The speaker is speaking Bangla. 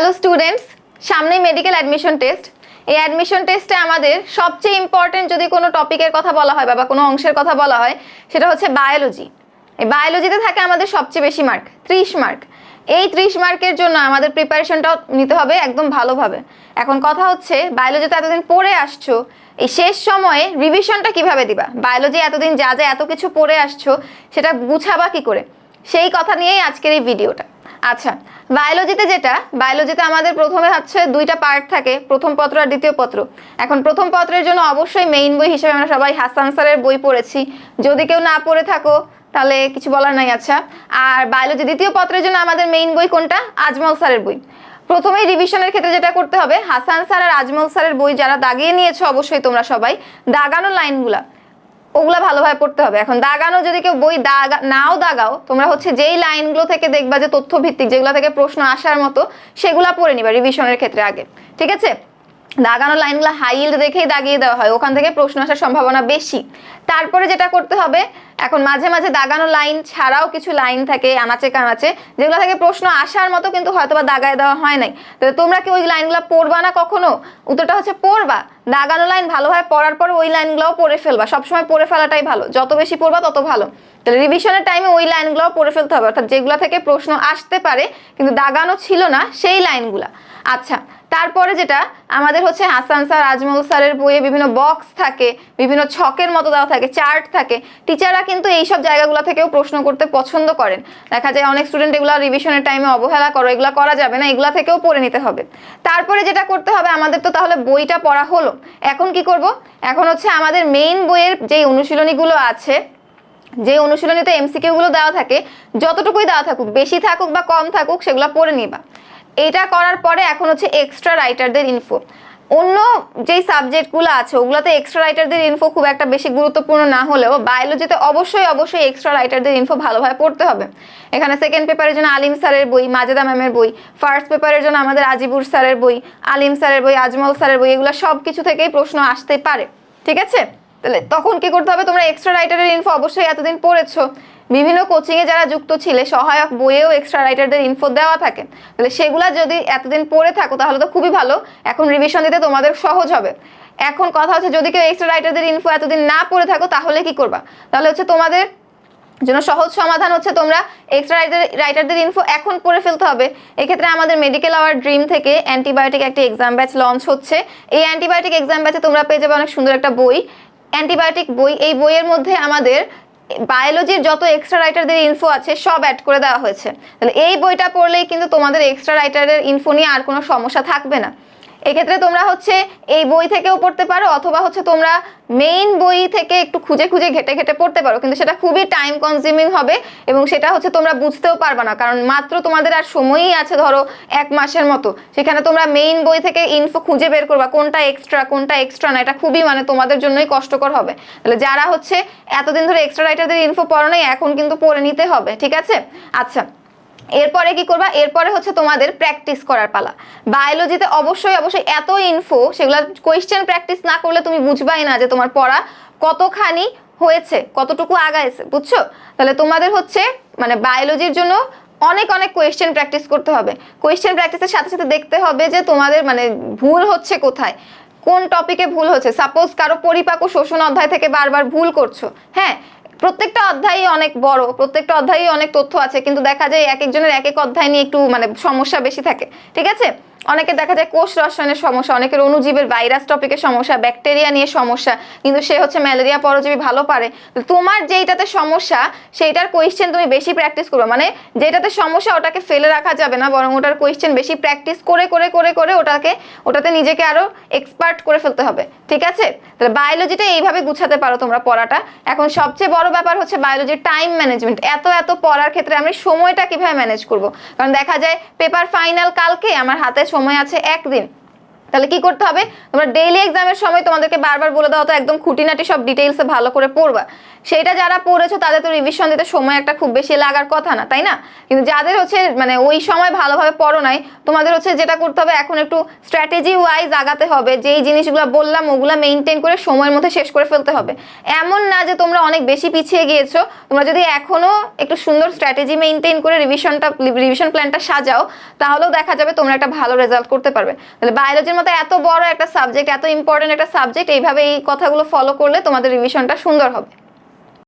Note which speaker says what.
Speaker 1: হ্যালো স্টুডেন্টস সামনেই মেডিকেল অ্যাডমিশন টেস্ট এই অ্যাডমিশন টেস্টে আমাদের সবচেয়ে ইম্পর্টেন্ট যদি কোনো টপিকের কথা বলা হয় বা কোনো অংশের কথা বলা হয়, সেটা হচ্ছে বায়োলজি এই বায়োলজিতে থাকে আমাদের সবচেয়ে বেশি মার্ক ত্রিশ মার্ক এই ত্রিশ মার্কের জন্য আমাদের প্রিপারেশনটাও নিতে হবে একদম ভালোভাবে। এখন কথা হচ্ছে বায়োলজিতে এতদিন পড়ে আসছো, এই শেষ সময়ে রিভিশনটা কীভাবে দিবা? বায়োলজি এতদিন যা যা এত কিছু পড়ে আসছো, সেটা গুছাবা কি করে? সেই কথা নিয়েই আজকের এই ভিডিওটা আচ্ছা বায়োলজিতে যেটা বায়োলজিতে আমাদের প্রথমে হচ্ছে দুইটা পার্ট থাকে, প্রথম পত্র আর দ্বিতীয় পত্র। এখন প্রথম পত্রের জন্য অবশ্যই মেইন বই হিসেবে আমরা সবাই হাসান স্যারের বই পড়েছি। যদি কেউ না পড়ে থাকো, তাহলে কিছু বলার নাই আচ্ছা। আর বায়োলজি দ্বিতীয় পত্রের জন্য আমাদের মেইন বই কোনটা? আজমল স্যারের বই। প্রথমেই রিভিশনের ক্ষেত্রে যেটা করতে হবে হাসান স্যার আর আজমল স্যারের বই যারা দাগিয়ে নিয়েছো অবশ্যই তোমরা সবাই, দাগানো লাইনগুলা ওগুলা ভালোভাবে পড়তে হবে। এখন দাগানো যদি কেউ বই দাগা, নাও দাগাও, তোমরা হচ্ছে যেই লাইনগুলো থেকে দেখবা যে তথ্য ভিত্তিক যেগুলো থেকে প্রশ্ন আসার মতো, সেগুলা পড়ে নিবা রিভিশনের ক্ষেত্রে আগে। ঠিক আছে? দাগানো লাইনগুলো হাইল্ড দেখেই দাগিয়ে দেওয়া হয়, ওখান থেকে প্রশ্ন আসার সম্ভাবনা বেশি। তারপরে যেটা করতে হবে, এখন মাঝে মাঝে দাগানো লাইন ছাড়াও কিছু লাইন থাকে, আনাচে কানাচে, যেগুলো থেকে প্রশ্ন আসার মতো কিন্তু হয়তো বা দাগায় দেওয়া হয় নাই। তো তোমরা কি ওই লাইনগুলো পড়বা না কখনো? উত্তরটা হচ্ছে পড়বা। দাগানো লাইন ভালোভাবে পড়ার পর ওই লাইনগুলোও পড়ে ফেলবা। সবসময় পড়ে ফেলাটাই ভালো। যত বেশি পড়বা তত ভালো। তাহলে রিভিশনের টাইমে ওই লাইনগুলোও পড়ে ফেলতে হবে। অর্থাৎ যেগুলো থেকে প্রশ্ন আসতে পারে, কিন্তু দাগানো ছিল না, সেই লাইনগুলা। আচ্ছা তারপরে যেটা, আমাদের হচ্ছে হাসান স্যার, আজমল স্যারের বইয়ে বিভিন্ন বক্স থাকে, বিভিন্ন ছকের মতো দেওয়া থাকে চার্ট থাকে। টিচাররা কিন্তু এইসব জায়গাগুলো থেকেও প্রশ্ন করতে পছন্দ করেন। দেখা যায় অনেক স্টুডেন্ট এগুলো রিভিশনের টাইমে অবহেলা করো, এগুলো করা যাবে না, এগুলো থেকেও পড়ে নিতে হবে। তারপরে যেটা করতে হবে, আমাদের তো তাহলে বইটা পড়া হলো। এখন কি করব? এখন হচ্ছে আমাদের মেইন বইয়ের যে অনুশীলনীগুলো আছে যে অনুশীলনীতে এমসিকিউগুলো দেওয়া থাকে, যতটুকুই দেওয়া থাকুক, বেশি থাকুক বা কম থাকুক, সেগুলো পড়ে নিবা। এটা করার পরে এখন হচ্ছে এক্সট্রা রাইটারদের ইনফো অন্য যেই সাবজেক্টগুলো আছে, ওগুলোতে এক্সট্রা রাইটারদের ইনফো খুব একটা বেশি গুরুত্বপূর্ণ না হলেও বায়োলজিতে অবশ্যই অবশ্যই এক্সট্রা রাইটারদের ইনফো ভালোভাবে পড়তে হবে। এখানে সেকেন্ড পেপারের জন্য আলিম স্যারের বই, মাজেদা ম্যামের বই ফার্স্ট পেপারের জন্য আমাদের আজিবুর স্যারের বই, আলিম স্যারের বই, আজমল স্যারের বই, এগুলো সব কিছু থেকেই প্রশ্ন আসতে পারে। ঠিক আছে? তাহলে তখন কি করতে হবে? তোমরা এক্সট্রা রাইটারের ইনফো অবশ্যই এতদিন পড়েছো। বিভিন্ন কোচিংয়ে যারা যুক্ত ছিলে, সহায়ক বইয়েও এক্সট্রা রাইটারদের ইনফো দেওয়া থাকে। তাহলে সেগুলা যদি এতদিন পড়ে থাকো, তাহলে তো খুবই ভালো। এখন রিভিশন দিতে তোমাদের সহজ হবে। এখন কথা হচ্ছে, যদি কেউ এক্সট্রা রাইটারদের ইনফো এতদিন না পড়ে থাকো, তাহলে কি করবা? তাহলে হচ্ছে তোমাদের জন্য সহজ সমাধান হচ্ছে, তোমরা এক্সট্রা রাইটার রাইটারদের ইনফো এখন পড়ে ফেলতে হবে। এক্ষেত্রে আমাদের মেডিকেল আওয়ার ড্রিম থেকে অ্যান্টিবায়োটিক একটি এক্সাম ব্যাচ লঞ্চ হচ্ছে। এই অ্যান্টিবায়োটিক এক্সাম ব্যাচে তোমরা পেয়ে যাবে অনেক সুন্দর একটা বই। অ্যান্টিবায়োটিক বই, এই বইয়ের মধ্যে আমাদের বায়োলজির যত এক্সট্রা রাইটারদের ইনফো আছে, সব অ্যাড করে দেওয়া হয়েছে। তাহলে এই বইটা পড়লেই কিন্তু তোমাদের এক্সট্রা রাইটারের ইনফো নিয়ে আর কোনো সমস্যা থাকবে না। এক্ষেত্রে তোমরা হচ্ছে এই বই থেকেও পড়তে পারো, অথবা হচ্ছে তোমরা মেইন বই থেকে একটু খুঁজে খুঁজে ঘেটে ঘেটে পড়তে পারো। কিন্তু সেটা খুবই টাইম কনজিউমিং হবে এবং সেটা হচ্ছে তোমরা বুঝতেও পারবে না। কারণ মাত্র তোমাদের আর সময়ই আছে ধরো এক মাসের মতো। সেখানে তোমরা মেইন বই থেকে ইনফো খুঁজে বের করবা, কোনটা এক্সট্রা কোনটা এক্সট্রা না। এটা খুবই মানে তোমাদের জন্যই কষ্টকর হবে। তাহলে যারা হচ্ছে এতদিন ধরে এক্সট্রা রাইটারদের ইনফো পড়ো নাই, এখন কিন্তু পড়ে নিতে হবে, ঠিক আছে? আচ্ছা এরপরে কি করবা? এরপরে হচ্ছে তোমাদের প্র্যাকটিস করার পালা। বায়োলজিতে অবশ্যই অবশ্যই এত ইনফো সেগুলো কোয়েশ্চেন প্র্যাকটিস না করলে তুমি বুঝবাই না যে তোমার পড়া কতখানি হয়েছে, কতটুকু আগাইছে, বুঝছ? তাহলে তোমাদের হচ্ছে মানে বায়োলজির জন্য অনেক অনেক কোয়েশ্চেন প্র্যাকটিস করতে হবে। কোয়েশ্চেন প্র্যাকটিসের সাথে সাথে দেখতে হবে যে তোমাদের মানে ভুল হচ্ছে কোথায়? কোন টপিকে ভুল হচ্ছে? সাপোজ কারও পরিপাক ও শোষণ অধ্যায় থেকে বারবার ভুল করছ হ্যাঁ? প্রত্যেকটা অধ্যায়ই অনেক বড়, প্রত্যেকটা অধ্যায়ই অনেক তথ্য আছে, কিন্তু দেখা যায় এক একজনের এক এক অধ্যায় নিয়ে একটু মানে সমস্যা বেশি থাকে, ঠিক আছে? অনেকে দেখা যায় কোষ রসায়নের সমস্যা, অনেকের অণুজীবের ভাইরাস টপিকের সমস্যা ব্যাকটেরিয়া নিয়ে সমস্যা, কিন্তু সে হচ্ছে ম্যালেরিয়া পরজীবী ভালো পারে। তোমার যেইটাতে সমস্যা, সেইটার কোয়েশ্চেন তুমি বেশি প্র্যাকটিস করবে। মানে যেটাতে সমস্যা, ওটাকে ফেলে রাখা যাবে না, বরং ওটার কোয়েশ্চেন বেশি প্র্যাকটিস করে করে করে করে ওটাকে, ওটাতে নিজেকে আরও এক্সপার্ট করে ফেলতে হবে। ঠিক আছে? তাহলে বায়োলজিটা এইভাবে গুছাতে পারো তোমরা পড়াটা। এখন সবচেয়ে বড় ব্যাপার হচ্ছে বায়োলজির টাইম ম্যানেজমেন্ট এত এত পড়ার ক্ষেত্রে আমি সময়টা কীভাবে ম্যানেজ করব? কারণ দেখা যায় পেপার ফাইনাল কালকে আমার হাতে সময় আছে একদিন। তাহলে কি করতে হবে? তোমরা ডেইলি এক্সামের সময় তোমাদেরকে বারবার বলে দেওয়া তো একদম খুঁটিনাটি সব ডিটেইলসে ভালো করে পড়বা। সেটা যারা পড়েছো তাদের তো রিভিশন দিতে সময় একটা খুব বেশি লাগার কথা না, তাই না? কিন্তু যাদের হচ্ছে মানে ওই সময় ভালোভাবে পড়ো নাই, তোমাদের হচ্ছে যেটা করতে হবে এখন একটু স্ট্র্যাটেজি ওয়াইজ আগাতে হবে। যেই জিনিসগুলো বললাম ওগুলো মেনটেন করে সময়ের মধ্যে শেষ করে ফেলতে হবে। এমন না যে তোমরা অনেক বেশি পিছিয়ে গিয়েছো, তোমরা যদি এখনও একটু সুন্দর স্ট্র্যাটেজি মেনটেন করে রিভিশনটা রিভিশন প্ল্যানটা সাজাও, তাহলেও দেখা যাবে তোমরা একটা ভালো রেজাল্ট করতে পারবে। তাহলে বায়োলজির মতো এত বড় একটা সাবজেক্ট এত ইম্পর্টেন্ট একটা সাবজেক্ট এইভাবে এই কথাগুলো ফলো করলে তোমাদের রিভিশনটা সুন্দর হবে।